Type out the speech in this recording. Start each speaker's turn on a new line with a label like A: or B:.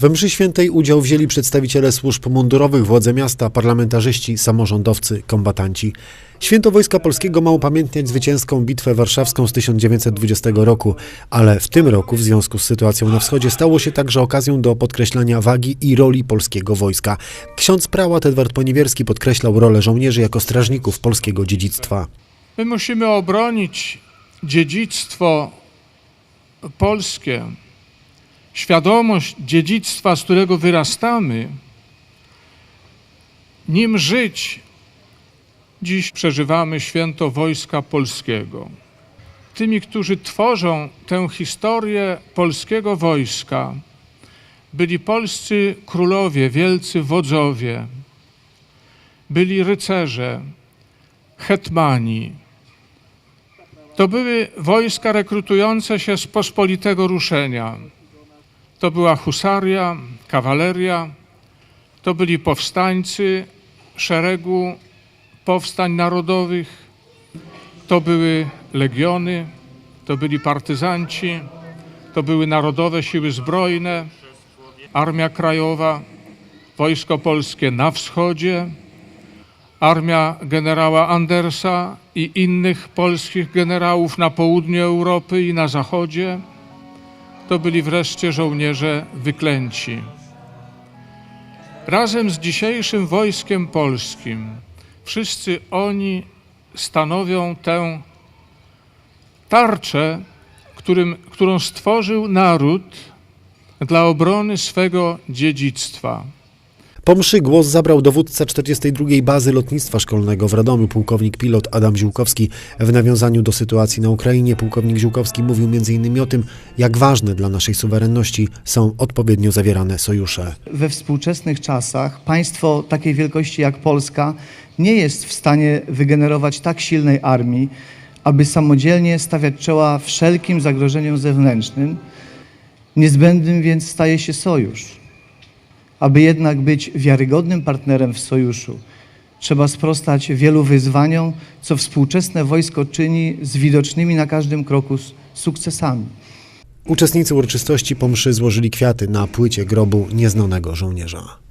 A: We mszy świętej udział wzięli przedstawiciele służb mundurowych, władze miasta, parlamentarzyści, samorządowcy, kombatanci. Święto Wojska Polskiego ma upamiętniać zwycięską bitwę warszawską z 1920 roku, ale w tym roku w związku z sytuacją na wschodzie stało się także okazją do podkreślania wagi i roli polskiego wojska. Ksiądz prałat Edward Poniewierski podkreślał rolę żołnierzy jako strażników polskiego dziedzictwa.
B: My musimy obronić dziedzictwo polskie, świadomość dziedzictwa, z którego wyrastamy, nim żyć. Dziś przeżywamy święto Wojska Polskiego. Tymi, którzy tworzą tę historię polskiego wojska, byli polscy królowie, wielcy wodzowie, byli rycerze, hetmani, to były wojska rekrutujące się z pospolitego ruszenia. To była husaria, kawaleria, to byli powstańcy szeregu powstań narodowych, to były legiony, to byli partyzanci, to były narodowe siły zbrojne, Armia Krajowa, Wojsko Polskie na wschodzie, armia generała Andersa i innych polskich generałów na południu Europy i na zachodzie, to byli wreszcie żołnierze wyklęci. Razem z dzisiejszym wojskiem polskim wszyscy oni stanowią tę tarczę, którym, którą stworzył naród dla obrony swego dziedzictwa.
A: Po mszy głos zabrał dowódca 42. Bazy Lotnictwa Szkolnego w Radomiu, pułkownik pilot Adam Ziółkowski. W nawiązaniu do sytuacji na Ukrainie pułkownik Ziółkowski mówił m.in. o tym, jak ważne dla naszej suwerenności są odpowiednio zawierane sojusze.
C: we współczesnych czasach państwo takiej wielkości jak Polska nie jest w stanie wygenerować tak silnej armii, aby samodzielnie stawiać czoła wszelkim zagrożeniom zewnętrznym. Niezbędnym więc staje się sojusz. Aby jednak być wiarygodnym partnerem w sojuszu, trzeba sprostać wielu wyzwaniom, co współczesne wojsko czyni z widocznymi na każdym kroku sukcesami.
A: Uczestnicy uroczystości po mszy złożyli kwiaty na płycie grobu nieznanego żołnierza.